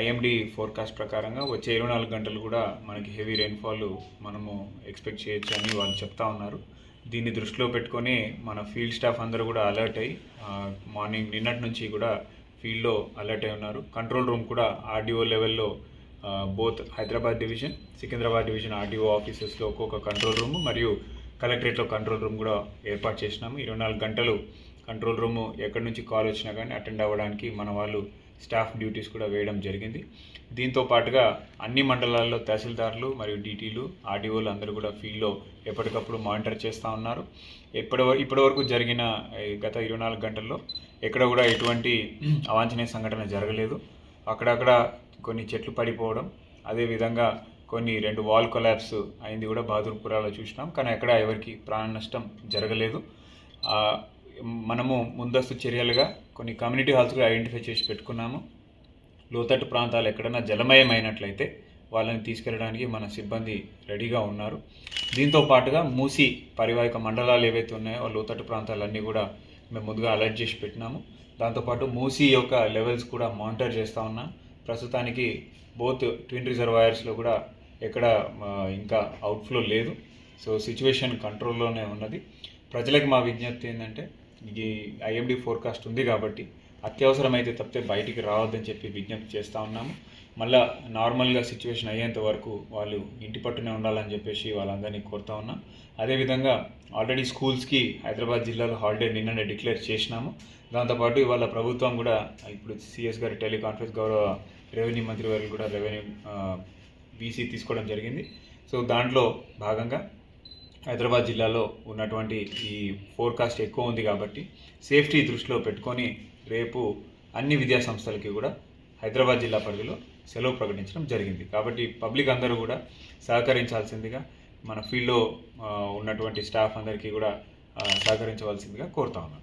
IMD forecast ప్రకారంగా వచ్చే ఇరవై నాలుగు గంటలు కూడా మనకి హెవీ రెయిన్ఫాల్ మనము ఎక్స్పెక్ట్ చేయొచ్చు అని వాళ్ళు చెప్తా ఉన్నారు. దీన్ని దృష్టిలో పెట్టుకొని మన ఫీల్డ్ స్టాఫ్ అందరూ కూడా అలర్ట్ అయ్యి మార్నింగ్ నిన్నటి నుంచి కూడా ఫీల్డ్లో అలర్ట్ అయి ఉన్నారు. కంట్రోల్ రూమ్ కూడా ఆర్డీఓ లెవెల్లో both Hyderabad division Secunderabad division RDO ఆఫీసెస్లో ఒక్కొక్క కంట్రోల్ రూమ్ మరియు కలెక్టరేట్లో కంట్రోల్ రూమ్ కూడా ఏర్పాటు చేసినాము. ఇరవై నాలుగు గంటలు కంట్రోల్ రూమ్ ఎక్కడి నుంచి కాల్ వచ్చినా కానీ అటెండ్ అవ్వడానికి మన వాళ్ళు స్టాఫ్ డ్యూటీస్ కూడా వేయడం జరిగింది. దీంతో పాటుగా అన్ని మండలాల్లో తహసీల్దార్లు మరియు డీటీలు ఆర్డీఓలు అందరూ కూడా ఫీల్డ్లో ఎప్పటికప్పుడు మానిటర్ చేస్తూ ఉన్నారు. ఇప్పటి ఇప్పటివరకు జరిగిన గత ఇరవై నాలుగు గంటల్లో ఎక్కడ కూడా ఎటువంటి అవాంఛనీయ సంఘటన జరగలేదు. అక్కడక్కడ కొన్ని చెట్లు పడిపోవడం అదేవిధంగా కొన్ని రెండు వాల్ కొలాబ్స్ అయింది కూడా బహదూర్పురాలో చూసినాం. కానీ ఎక్కడ ఎవరికి ప్రాణ నష్టం జరగలేదు. మనము ముందస్తు చర్యలుగా కొన్ని కమ్యూనిటీ హాల్స్ కూడా ఐడెంటిఫై చేసి పెట్టుకున్నాము. లోతట్టు ప్రాంతాలు ఎక్కడైనా జలమయమైనట్లయితే వాళ్ళని తీసుకెళ్ళడానికి మన సిబ్బంది రెడీగా ఉన్నారు. దీంతో పాటుగా మూసి పరివాహిక మండలాలు ఏవైతే ఉన్నాయో లోతట్టు ప్రాంతాలన్నీ కూడా మేము ముందుగా అలర్ట్ చేసి పెట్టినాము. దాంతోపాటు మూసి యొక్క లెవెల్స్ కూడా మానిటర్ చేస్తూ ఉన్నాం. ప్రస్తుతానికి బోత్ ట్విన్ రిజర్వాయర్స్లో కూడా ఎక్కడ ఇంకా అవుట్ఫ్లో లేదు. సో సిచ్యువేషన్ కంట్రోల్లోనే ఉన్నది. ప్రజలకు మా విజ్ఞప్తి ఏంటంటే ఈ ఐఎండి ఫోర్కాస్ట్ ఉంది కాబట్టి అత్యవసరమైతే తప్పితే బయటికి రావద్దని చెప్పి విజ్ఞప్తి చేస్తూ ఉన్నాము. మళ్ళా నార్మల్గా సిచ్యువేషన్ అయ్యేంత వరకు వాళ్ళు ఇంటి పట్టునే ఉండాలని చెప్పేసి వాళ్ళందరినీ కోరుతా ఉన్నాం. అదేవిధంగా ఆల్రెడీ స్కూల్స్కి హైదరాబాద్ జిల్లాలో హాలిడే నిన్ననే డిక్లేర్ చేసినాము. దాంతోపాటు ఇవాళ ప్రభుత్వం కూడా ఇప్పుడు సిఎస్ గారి టెలికాన్ఫరెన్స్ గౌరవ రెవెన్యూ మంత్రి వారు కూడా రెవెన్యూ బీసీ తీసుకోవడం జరిగింది. సో దాంట్లో భాగంగా హైదరాబాద్ జిల్లాలో ఉన్నటువంటి ఈ ఫోర్కాస్ట్ ఎక్కువ ఉంది కాబట్టి సేఫ్టీ దృష్టిలో పెట్టుకొని రేపు అన్ని విద్యా సంస్థలకి కూడా హైదరాబాద్ జిల్లా పరిధిలో సెలవు ప్రకటించడం జరిగింది. కాబట్టి పబ్లిక్ అందరూ కూడా సహకరించాల్సిందిగా మన ఫీల్డ్లో ఉన్నటువంటి స్టాఫ్ అందరికీ కూడా సహకరించవలసిందిగా కోరుతా ఉన్నాను.